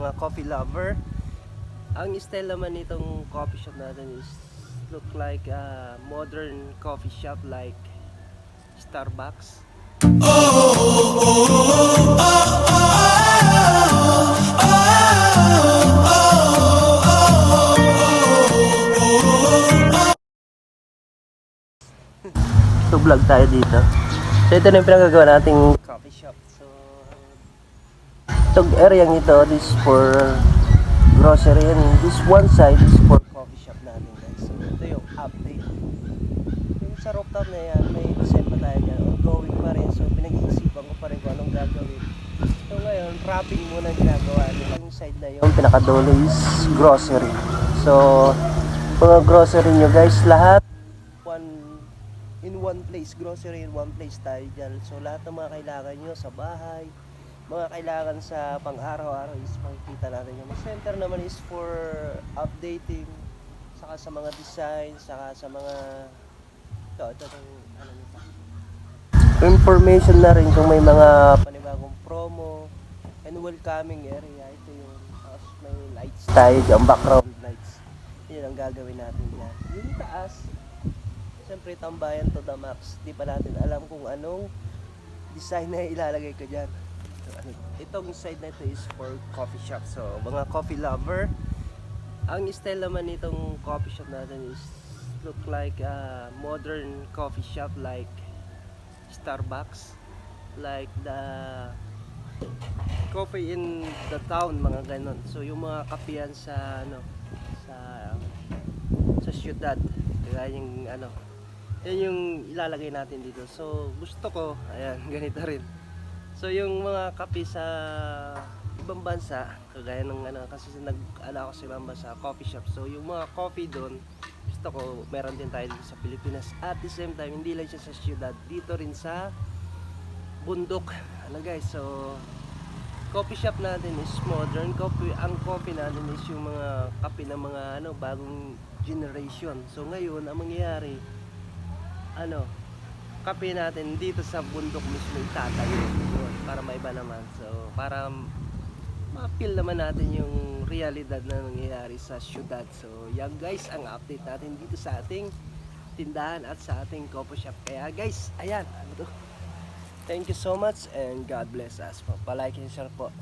mga coffee lover. Ang style naman nitong coffee shop natin is look like a modern coffee shop like Starbucks. So vlog tayo dito. So ito na yung pinagagawa nating itong area ito, this is for grocery and this one side is for coffee shop natin guys. So ito yung update. Yung sa rooftop na yan, may pa tayo dyan. Ongoing pa rin. So pinag-iisipan ko pa rin kung anong gagawin. So ngayon, wrapping muna ginagawa. Yung side na yun, pinakadulo is grocery. So mga grocery nyo guys, lahat one in one place, grocery in one place tayo dyan. So lahat ng mga kailangan nyo sa bahay, mga kailangan sa pang-araw-araw is makikita natin yung center naman is for updating saka sa mga design, saka sa mga ito, ito, ito, ano nito. Information na rin kung may mga panibagong promo and welcoming area. Ito yung tapos may lights tayo dyan, background lights. Yun ang gagawin natin dyan. Yung taas, Siyempre, tambayan to the max. Di pa natin alam kung anong design na ilalagay ko dyan. Itong side na ito is for coffee shop. So, mga coffee lover, ang style naman nitong coffee shop natin is look like a modern coffee shop like Starbucks. Like the coffee in the town, mga ganon. So, yung mga kapihan sa, ano, sa, sa syudad. Kaya yung, ano, yan yung ilalagay natin dito. So, gusto ko, ayan, ganito rin. So, yung mga kape sa ibang bansa, kagaya ng ano, kasi nag-ala ako sa ibang bansa, coffee shop. So, yung mga coffee doon, gusto ko, meron din tayo dito sa Pilipinas. At the same time, hindi lang siya sa syudad, dito rin sa bundok. Ano guys, so, coffee shop natin is modern. Coffee, ang coffee natin is yung mga kape ng mga ano, bagong generation. So, ngayon, ang mangyayari, ano, kape natin dito sa bundok mismo itatayo para maiba naman. So, para ma-feel naman natin yung realidad na nangyayari sa syudad. So, yan guys, ang update natin dito sa ating tindahan at sa ating coffee shop. Kaya guys, ayan, ano to? Thank you so much and God bless us po. Palike and share po.